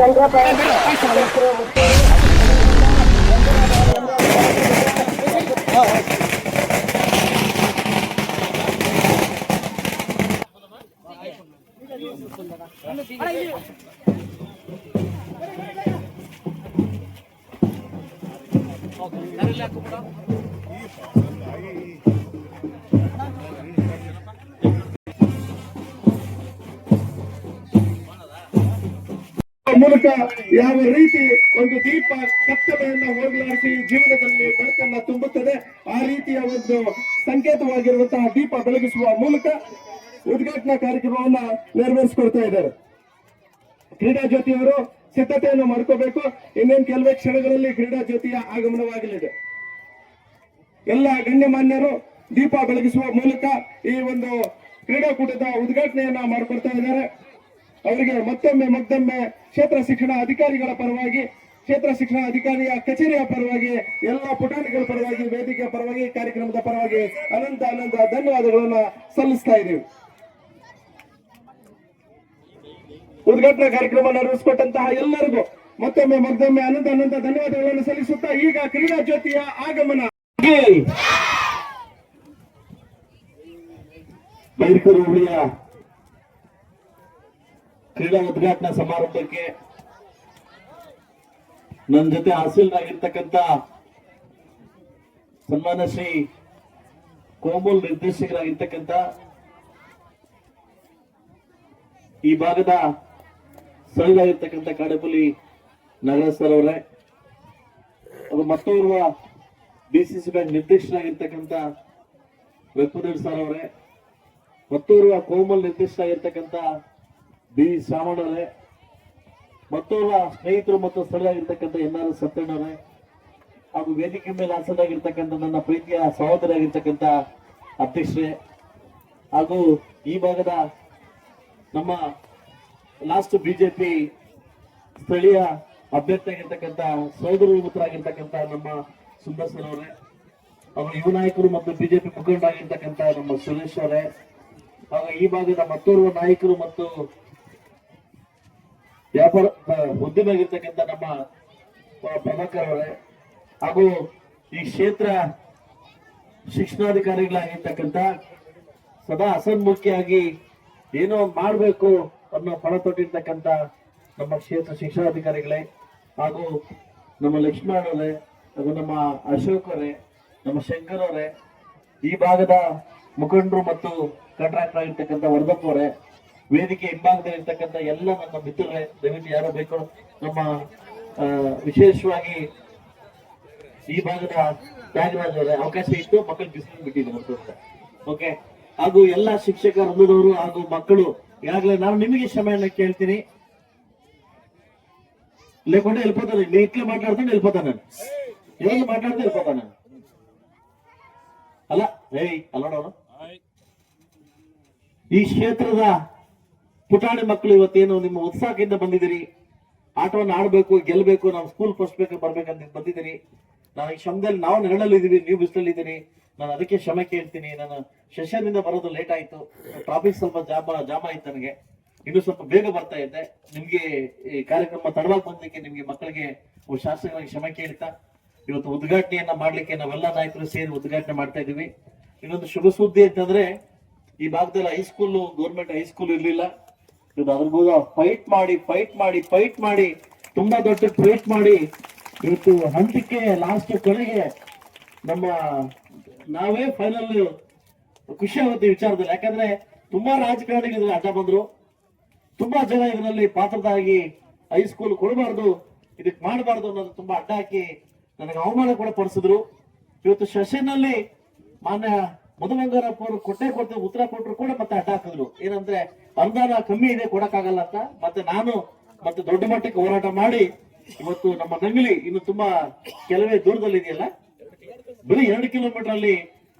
Gracias. ಮೂಲಕ ಯಾವ ರೀತಿ ಒಂದು ದೀಪ ಕತ್ತಲೆಯನ್ನ ಹೋಗಲಾಡಿಸಿ ಜೀವನದಲ್ಲಿ ಬೆಳಕನ್ನ ತುಂಬುತ್ತದೆ, ಆ ರೀತಿಯ ಒಂದು ಸಂಕೇತವಾಗಿರುವಂತಹ ದೀಪ ಬೆಳಗಿಸುವ ಮೂಲಕ ಉದ್ಘಾಟನಾ ಕಾರ್ಯಕ್ರಮವನ್ನ ನೆರವೇರಿಸಿಕೊಡ್ತಾ ಇದ್ದಾರೆ. ಕ್ರೀಡಾ ಜ್ಯೋತಿಯವರು ಸಿದ್ಧತೆಯನ್ನು ಮಾಡ್ಕೋಬೇಕು. ಇನ್ನೇನು ಕೆಲವೇ ಕ್ಷಣಗಳಲ್ಲಿ ಕ್ರೀಡಾ ಜ್ಯೋತಿಯ ಆಗಮನವಾಗಲಿದೆ. ಎಲ್ಲ ಗಣ್ಯಮಾನ್ಯರು ದೀಪ ಬೆಳಗಿಸುವ ಮೂಲಕ ಈ ಒಂದು ಕ್ರೀಡಾಕೂಟದ ಉದ್ಘಾಟನೆಯನ್ನ ಮಾಡಿಕೊಡ್ತಾ ಇದ್ದಾರೆ. ಅವರಿಗೆ ಮತ್ತೊಮ್ಮೆ ಮತ್ತೊಮ್ಮೆ ಕ್ಷೇತ್ರ ಶಿಕ್ಷಣ ಅಧಿಕಾರಿಗಳ ಪರವಾಗಿ, ಕ್ಷೇತ್ರ ಶಿಕ್ಷಣ ಅಧಿಕಾರಿಯ ಕಚೇರಿಯ ಪರವಾಗಿ, ಎಲ್ಲ ಪುಟಾಣಿಗಳ ಪರವಾಗಿ, ವೇದಿಕೆಯ ಪರವಾಗಿ ಕಾರ್ಯಕ್ರಮದ ಪರವಾಗಿ ಅನಂತ ಅನಂತ ಧನ್ಯವಾದಗಳನ್ನ ಸಲ್ಲಿಸ್ತಾ ಇದ್ದೀವಿ. ಉದ್ಘಾಟನಾ ಕಾರ್ಯಕ್ರಮ ನಡೆಸಿಕೊಟ್ಟಂತಹ ಎಲ್ಲರಿಗೂ ಮತ್ತೊಮ್ಮೆ ಮತ್ತೊಮ್ಮೆ ಅನಂತ ಅನಂತ ಧನ್ಯವಾದಗಳನ್ನು ಸಲ್ಲಿಸುತ್ತಾ ಈಗ ಕ್ರೀಡಾ ಜ್ಯೋತಿಯ ಆಗಮನ. ಬೈರ್ಕೂರು ಹೋಬಳಿಯ ಕ್ರೀಡಾ ಉದ್ಘಾಟನಾ ಸಮಾರಂಭಕ್ಕೆ ನನ್ನ ಜೊತೆ ಹಾಸಿಲ್ನಾಗಿರ್ತಕ್ಕಂಥ ಸನ್ಮಾನ ಶ್ರೀ ಕೋಮಲ್ ನಿರ್ದೇಶಕರಾಗಿರ್ತಕ್ಕಂಥ ಈ ಭಾಗದ ಸ್ಥಳೀಯರಾಗಿರ್ತಕ್ಕಂಥ ಕಾಡಪುಲಿ ನಾಗರಾಜ್ ಸರ್ ಅವರೇ ಅದು ಮತ್ತೋರ್ವ ಡಿಸಿಸಿ ಬ್ಯಾಂಕ್ ನಿರ್ದೇಶಕರಾಗಿರ್ತಕ್ಕಂಥ ವೆಪ್ಪದೇವ್ ಸರ್ ಅವರೇ, ಮತ್ತೋರ್ವ ಕೋಮಲ್ ನಿರ್ದೇಶಕರಾಗಿರ್ತಕ್ಕಂಥ ಬಿ ಶ್ರಾವಣರೇ ಮತ್ತೋರ್ವ ಸ್ನೇಹಿತರು ಮತ್ತು ಸ್ಥಳೀಯರಾಗಿರ್ತಕ್ಕಂಥ ಎನ್ ಆರ್ ಸತ್ಯಣ್ಣವರೇ ಹಾಗೂ ವೇದಿಕೆ ಮೇಲೆ ಆಸನಾಗಿರ್ತಕ್ಕಂಥ ನನ್ನ ಪ್ರೀತಿಯ ಸಹೋದರಿಯಾಗಿರ್ತಕ್ಕಂಥ ಅಧ್ಯಕ್ಷರೇ, ಹಾಗೂ ಈ ಭಾಗದ ನಮ್ಮ ಲಾಸ್ಟ್ ಬಿಜೆಪಿ ಸ್ಥಳೀಯ ಅಭ್ಯರ್ಥಿಯಾಗಿರ್ತಕ್ಕಂಥ ಸಹೋದರ ಮಿತ್ರರಾಗಿರ್ತಕ್ಕಂಥ ನಮ್ಮ ಸುಂದರ್ ಅವರೇ, ಹಾಗೂ ಯುವ ನಾಯಕರು ಮತ್ತು ಬಿಜೆಪಿ ಮುಖಂಡರಾಗಿರ್ತಕ್ಕಂಥ ನಮ್ಮ ಸುರೇಶ್ ಅವರೇ, ಹಾಗೂ ಈ ಭಾಗದ ಮತ್ತೋರ್ವ ನಾಯಕರು ಮತ್ತು ವ್ಯಾಪಾರ ಉದ್ಯಮ ಆಗಿರ್ತಕ್ಕಂಥ ನಮ್ಮ ಪ್ರ- ಪ್ರಭಾಕರ್ ಅವರೇ ಹಾಗೂ ಈ ಕ್ಷೇತ್ರ ಶಿಕ್ಷಣಾಧಿಕಾರಿಗಳಾಗಿರ್ತಕ್ಕಂಥ ಸದಾ ಅಸನ್ಮುಖಿಯಾಗಿ ಏನೋ ಮಾಡಬೇಕು ಅನ್ನೋ ಫಲ ತೊಟ್ಟಿರ್ತಕ್ಕಂಥ ನಮ್ಮ ಕ್ಷೇತ್ರ ಶಿಕ್ಷಣಾಧಿಕಾರಿಗಳೇ. ಹಾಗೂ ನಮ್ಮ ಲಕ್ಷ್ಮಣ್ ಅವರೇ ಹಾಗೂ ನಮ್ಮ ಅಶೋಕ್ ನಮ್ಮ ಶಂಕರ್ ಈ ಭಾಗದ ಮುಖಂಡರು ಮತ್ತು ಕಂಟ್ರಾಕ್ಟರ್ ಆಗಿರ್ತಕ್ಕಂಥ ವರ್ಧಪ್ ಅವರೇ ವೇದಿಕೆ ಹಿಂಭಾಗದಲ್ಲಿ ಇರ್ತಕ್ಕಂಥ ಎಲ್ಲ ನನ್ನ ಮಿತ್ರರೇ ದಯವಿಟ್ಟು ಯಾರೋ ಬೇಕು ನಮ್ಮ ಆ, ವಿಶೇಷವಾಗಿ ಈ ಭಾಗದ ತ್ಯಾಗರಾಜ್ ಅವರೇ ಅವಕಾಶ ಇತ್ತು ಮಕ್ಕಳು ಬಿಸಿಲು ಬಿಟ್ಟಿದ್ರು ಓಕೆ ಹಾಗೂ ಎಲ್ಲ ಶಿಕ್ಷಕ ವೃಂದದವರು ಹಾಗೂ ಮಕ್ಕಳು ಈಗಾಗಲೇ ನಾನು ನಿಮಗೆ ಕ್ಷಮೆಯನ್ನ ಕೇಳ್ತೀನಿ లేకుంటే వెళ్ళిపోతాను నేను ఇట్లా మాట్లాడుతుంటే వెళ్ళిపోతాను నేను ఏం మాట్లాడితే వెళ్ళిపోతాను నేను ಅಲ್ಲ ಏಯ್ ಅಲ್ಲ ನೋಡು ಈ ಕ್ಷೇತ್ರದ ಪುಟಾಣಿ ಮಕ್ಕಳು ಇವತ್ತೇನು ನಿಮ್ಮ ಉತ್ಸಾಹದಿಂದ ಬಂದಿದ್ದೀರಿ? ಆಟವನ್ನು ಆಡಬೇಕು ಗೆಲ್ಲಬೇಕು ನಾವು ಸ್ಕೂಲ್ ಫಸ್ಟ್ ಬೇಕು, ಬರ್ಬೇಕಂತ ಬಂದಿದ್ದೀರಿ. ನಾನು ಈ ಶ್ರಮದಲ್ಲಿ ನಾವು ನೆರಳಲ್ಲಿದ್ದೀವಿ ನೀವು ಬಿಸಿಲಲ್ಲಿದ್ದೀರಿ ನಾನು ಅದಕ್ಕೆ ಕ್ಷಮೆ ಕೇಳ್ತೀನಿ. ನಾನು ಸೆಷನ್ನಿಂದ ಬರೋದು ಲೇಟ್ ಆಯ್ತು. ಟ್ರಾಫಿಕ್ ಸ್ವಲ್ಪ ಜಾಮ ಜಾಮ ಆಯ್ತು ನನಗೆ. ಇನ್ನು ಸ್ವಲ್ಪ ಬೇಗ ಬರ್ತಾ ಇದ್ದೆ. ನಿಮ್ಗೆ ಈ ಕಾರ್ಯಕ್ರಮ ತಡವಾಗಿ ಬಂದಕ್ಕೆ ನಿಮ್ಗೆ ಮಕ್ಕಳಿಗೆ ಶಾಸಕರಾಗಿ ಕ್ಷಮೆ ಕೇಳ್ತಾ, ಇವತ್ತು ಉದ್ಘಾಟನೆಯನ್ನ ಮಾಡ್ಲಿಕ್ಕೆ ನಾವೆಲ್ಲ ನಾಯಕರು ಸೇರಿ ಉದ್ಘಾಟನೆ ಮಾಡ್ತಾ ಇದೀವಿ ಇನ್ನೊಂದು ಶುಭ ಸುದ್ದಿ ಅಂತಂದ್ರೆ, ಈ ಭಾಗದಲ್ಲಿ ಹೈಸ್ಕೂಲ್ ಗೌರ್ಮೆಂಟ್ ಹೈಸ್ಕೂಲ್ ಇರ್ಲಿಲ್ಲ. ಇವತ್ತು ಅದ್ರ ಫೈಟ್ ಮಾಡಿ ಫೈಟ್ ಮಾಡಿ ಫೈಟ್ ಮಾಡಿ, ತುಂಬಾ ದೊಡ್ಡ ಫೈಟ್ ಮಾಡಿ ಇವತ್ತು ಹಂತಕ್ಕೆ ಲಾಸ್ಟ್ ಕೊನೆಗೆ ನಮ್ಮ ನಾವೇ ಫೈನಲ್ ಖುಷಿ ಆಗುತ್ತೆ ವಿಚಾರದಲ್ಲಿ. ಯಾಕಂದ್ರೆ ತುಂಬಾ ರಾಜಕಾರಣಿಗಳು ಅಡ್ಡ ಬಂದ್ರು. ತುಂಬಾ ಜನ ಇದರಲ್ಲಿ ಪಾತ್ರದಾಗಿ ಹೈಸ್ಕೂಲ್ ಕೊಡಬಾರ್ದು ಇದಕ್ ಮಾಡಬಾರ್ದು ಅನ್ನೋದು ತುಂಬಾ ಅಡ್ಡ ಹಾಕಿ ನನಗೆ ಅವಮಾನ ಕೂಡ ಪಡಿಸಿದ್ರು. ಇವತ್ತು ಶಶಿನಲ್ಲಿ ಮಾನ್ಯ ಮಧುಮಂಗಾರಪ್ಪ ಅವರು ಕೊಟ್ಟೆ ಕೊಟ್ಟು ಉತ್ತರ ಕೊಟ್ಟರು ಕೂಡ ಮತ್ತೆ ಅಡ್ಡ ಹಾಕಿದ್ರು. ಏನಂದ್ರೆ ಅನುದಾನ ಕಮ್ಮಿ ಇದೆ, ಕೊಡಕ್ಕಾಗಲ್ಲ ಅಂತ. ಮತ್ತೆ ನಾನು ಮತ್ತೆ ದೊಡ್ಡ ಮಟ್ಟಕ್ಕೆ ಹೋರಾಟ ಮಾಡಿ ಇವತ್ತು ನಮ್ಮ ನಂಗಲಿ ಇನ್ನು ತುಂಬಾ ಕೆಲವೇ ದೂರದಲ್ಲಿ ಇದೆಯಲ್ಲ? ಬರೀ ಎರಡು ಕಿಲೋಮೀಟರ್ ಅಲ್ಲಿ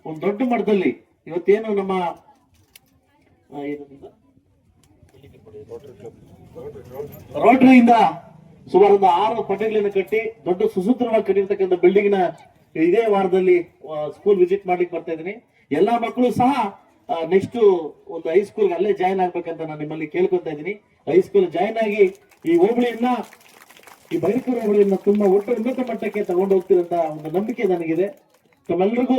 ಒಂದು ದೊಡ್ಡ ಮಟ್ಟದಲ್ಲಿ ಇವತ್ತೇನು ನಮ್ಮ? ರೋಟರಿಯಿಂದ ಸುಮಾರು ಒಂದು ಆರು ಪಟ್ಟೆಗಳನ್ನು ಕಟ್ಟಿ ದೊಡ್ಡ ಸುಸೂತ್ರವಾಗಿ ಕಟ್ಟಿರ್ತಕ್ಕಂಥ ಬಿಲ್ಡಿಂಗ್ ಇದೇ ವಾರದಲ್ಲಿ ಸ್ಕೂಲ್ ವಿಸಿಟ್ ಮಾಡ್ಲಿಕ್ಕೆ ಬರ್ತಾ ಇದ್ದೀನಿ. ಎಲ್ಲಾ ಮಕ್ಕಳು ಸಹ ನೆಕ್ಸ್ಟ್ ಒಂದು ಹೈಸ್ಕೂಲ್ ಅಲ್ಲೇ ಜಾಯ್ನ್ ಆಗ್ಬೇಕಂತ ನಾನು ನಿಮ್ಮಲ್ಲಿ ಕೇಳ್ಕೊತಾ ಇದ್ದೀನಿ. ಹೈಸ್ಕೂಲ್ ಜಾಯ್ನ್ ಆಗಿ ಈ ಹೋಬಳಿಯನ್ನ, ಈ ಬೈರಕೂರು ಹೋಬಳಿಯನ್ನ ತುಂಬಾ ಒಟ್ಟು ಉನ್ನತ ಮಟ್ಟಕ್ಕೆ ತಗೊಂಡು ಹೋಗ್ತಿರಂತ ಒಂದು ನಂಬಿಕೆ ನನಗಿದೆ. ತಮ್ಮೆಲ್ಲರಿಗೂ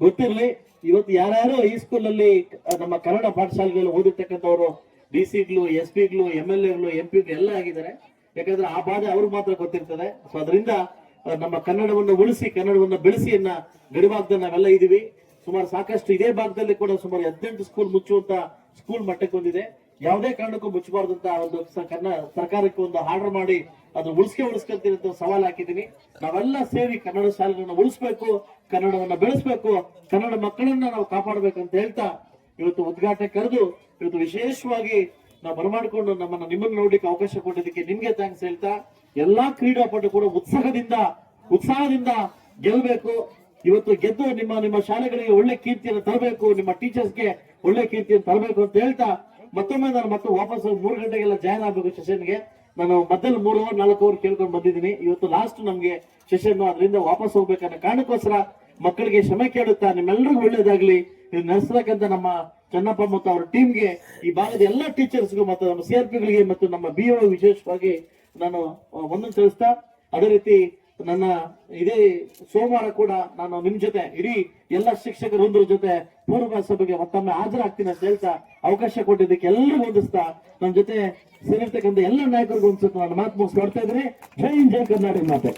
ಗೊತ್ತಿರಲಿ, ಇವತ್ತು ಯಾರ್ಯಾರು ಹೈಸ್ಕೂಲ್ ಸ್ಕೂಲಲ್ಲಿ ನಮ್ಮ ಕನ್ನಡ ಪಾಠಶಾಲೆಗಳಲ್ಲಿ ಓದಿರ್ತಕ್ಕಂಥವ್ರು ಡಿ ಸಿಗ್ಲು ಎಸ್ ಪಿಗ್ಲು ಎಂ ಎಲ್ ಎಗಳು ಎಂ ಪಿಗಳು ಎಲ್ಲ ಆಗಿದ್ದಾರೆ. ಯಾಕಂದ್ರೆ ಆ ಬಾಧೆ ಅವ್ರಿಗೆ ಮಾತ್ರ ಗೊತ್ತಿರ್ತದೆ. ಸೊ ಅದರಿಂದ ನಮ್ಮ ಕನ್ನಡವನ್ನು ಉಳಿಸಿ, ಕನ್ನಡವನ್ನು ಬೆಳೆಸಿ ಅನ್ನ ಗಡಿಭಾಗದಲ್ಲಿ ನಾವೆಲ್ಲ ಇದೀವಿ. ಸುಮಾರು ಸಾಕಷ್ಟು ಇದೇ ಭಾಗದಲ್ಲಿ ಕೂಡ ಸುಮಾರು ಹದಿನೆಂಟು ಸ್ಕೂಲ್ ಮುಚ್ಚುವಂತ ಸ್ಕೂಲ್ ಮಟ್ಟಕ್ಕೆ ಬಂದಿದೆ. ಯಾವುದೇ ಕಾರಣಕ್ಕೂ ಮುಚ್ಚಬಾರ್ದಂತ ಒಂದು ಸರ್ಕಾರಕ್ಕೆ ಒಂದು ಆರ್ಡರ್ ಮಾಡಿ ಅದು ಉಳಿಸ್ಕೆ ಉಳಿಸ್ಕೊಳ್ತೀನಿ ಅಂತ ಸವಾಲ್ ನಾವೆಲ್ಲ ಸೇರಿ ಕನ್ನಡ ಶಾಲೆಗಳನ್ನ ಉಳಿಸ್ಬೇಕು, ಕನ್ನಡವನ್ನ ಬೆಳೆಸ್ಬೇಕು, ಕನ್ನಡ ಮಕ್ಕಳನ್ನ ನಾವು ಕಾಪಾಡಬೇಕಂತ ಹೇಳ್ತಾ ಇವತ್ತು ಉದ್ಘಾಟನೆ ಕರೆದು ಇವತ್ತು ವಿಶೇಷವಾಗಿ ನಾವು ಬರಮಾಡಿಕೊಂಡು ನಮ್ಮನ್ನ ನಿಮ್ಮನ್ನ ನೋಡ್ಲಿಕ್ಕೆ ಅವಕಾಶ ಕೊಟ್ಟಿದ್ದಕ್ಕೆ ನಿಮ್ಗೆ ಥ್ಯಾಂಕ್ಸ್ ಹೇಳ್ತಾ, ಎಲ್ಲಾ ಕ್ರೀಡಾಪಟು ಕೂಡ ಉತ್ಸಾಹದಿಂದ ಉತ್ಸಾಹದಿಂದ ಗೆಲ್ಲಬೇಕು ಇವತ್ತು ಗೆದ್ದು ನಿಮ್ಮ ನಿಮ್ಮ ಶಾಲೆಗಳಿಗೆ ಒಳ್ಳೆ ಕೀರ್ತಿಯನ್ನು ತರಬೇಕು, ನಿಮ್ಮ ಟೀಚರ್ಸ್ಗೆ ಒಳ್ಳೆ ಕೀರ್ತಿಯನ್ನು ತರಬೇಕು ಅಂತ ಹೇಳ್ತಾ ಮತ್ತೊಮ್ಮೆ ನಾನು ಮತ್ತೆ ವಾಪಸ್ ಮೂರು ಗಂಟೆಗೆಲ್ಲ ಜಾಯ್ನ್ ಆಗ್ಬೇಕು ಸೆಷನ್ಗೆ ನಾನು ಮೊದಲು ಮೂರು ಅವರ್ ನಾಲ್ಕು ಅವರ್ ಕೇಳ್ಕೊಂಡು ಬಂದಿದ್ದೀನಿ. ಇವತ್ತು ಲಾಸ್ಟ್ ನಮ್ಗೆ ಸೆಷನ್ ಅದರಿಂದ ವಾಪಸ್ ಹೋಗ್ಬೇಕನ್ನ ಕಾರಣಕ್ಕೋಸ್ಕರ ಮಕ್ಕಳಿಗೆ ಕ್ಷಮೆ ಕೇಳುತ್ತಾ ನಿಮ್ಮೆಲ್ಲರಿಗೂ ಒಳ್ಳೇದಾಗ್ಲಿ ಇದು ನಡೆಸಬೇಕಂತ ನಮ್ಮ ಚನ್ನಪ್ಪ ಮತ್ತು ಅವರ ಟೀಮ್ಗೆ ಈ ಭಾಗದ ಎಲ್ಲ ಟೀಚರ್ಸ್ಗೂ ಮತ್ತು ನಮ್ಮ ಸಿಆರ್ಪಿಗಳಿಗೆ ಮತ್ತು ನಮ್ಮ ಬಿ ವಿಶೇಷವಾಗಿ ನಾನು ಒಂದನ್ನು ತಿಳಿಸ್ತಾ, ಅದೇ ರೀತಿ ನನ್ನ ಇದೇ ಸೋಮವಾರ ಕೂಡ ನಾನು ನಿಮ್ ಜೊತೆ, ಇಡೀ ಎಲ್ಲ ಶಿಕ್ಷಕರು ಒಂದ್ರ ಜೊತೆ ಪೂರ್ವ ಸಭೆಗೆ ಮತ್ತೊಮ್ಮೆ ಹಾಜರಾಗ್ತೀನಿ ಅಂತ ಹೇಳ್ತಾ ಅವಕಾಶ ಕೊಟ್ಟಿದ್ದಕ್ಕೆ ಎಲ್ಲರಿಗೂ ಹೊಂದಿಸ್ತಾ ನನ್ನ ಜೊತೆ ಸೇರಿರ್ತಕ್ಕಂಥ ಎಲ್ಲ ನಾಯಕರಿಗೂ ಒಂದ್ಸತ್ತು ನಾನು ಮಾತು ಮುಗಿಸ್ ನೋಡ್ತಾ ಇದ್ರೆ ಜೈ ಜೈ ಕರ್ನಾಟಕ ಮಾತೆ.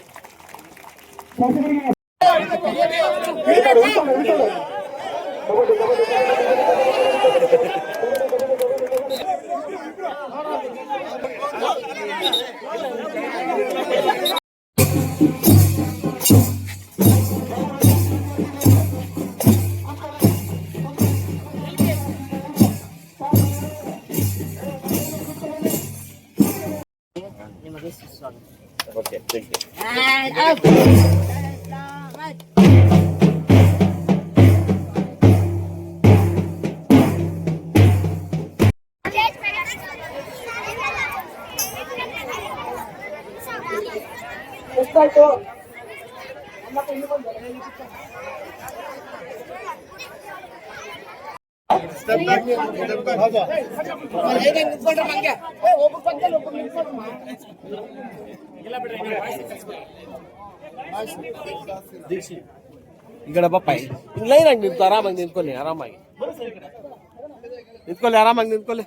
Let's go. I'm not going to go. I'm not. ಈ ಕಡೆ ಬಪ್ಪ ಹಿಂಗ್ ಲೈನ್ ಆಗಿ ನಿಂತು ಆರಾಮಾಗಿ ನಿಂತ್ಕೊಳ್ಳಿ ಆರಾಮಾಗಿ. ನಿಂತ್ಕೊಳ್ಳಿ ಆರಾಮಾಗಿ ನಿಂತ್ಕೊಳ್ಳಿ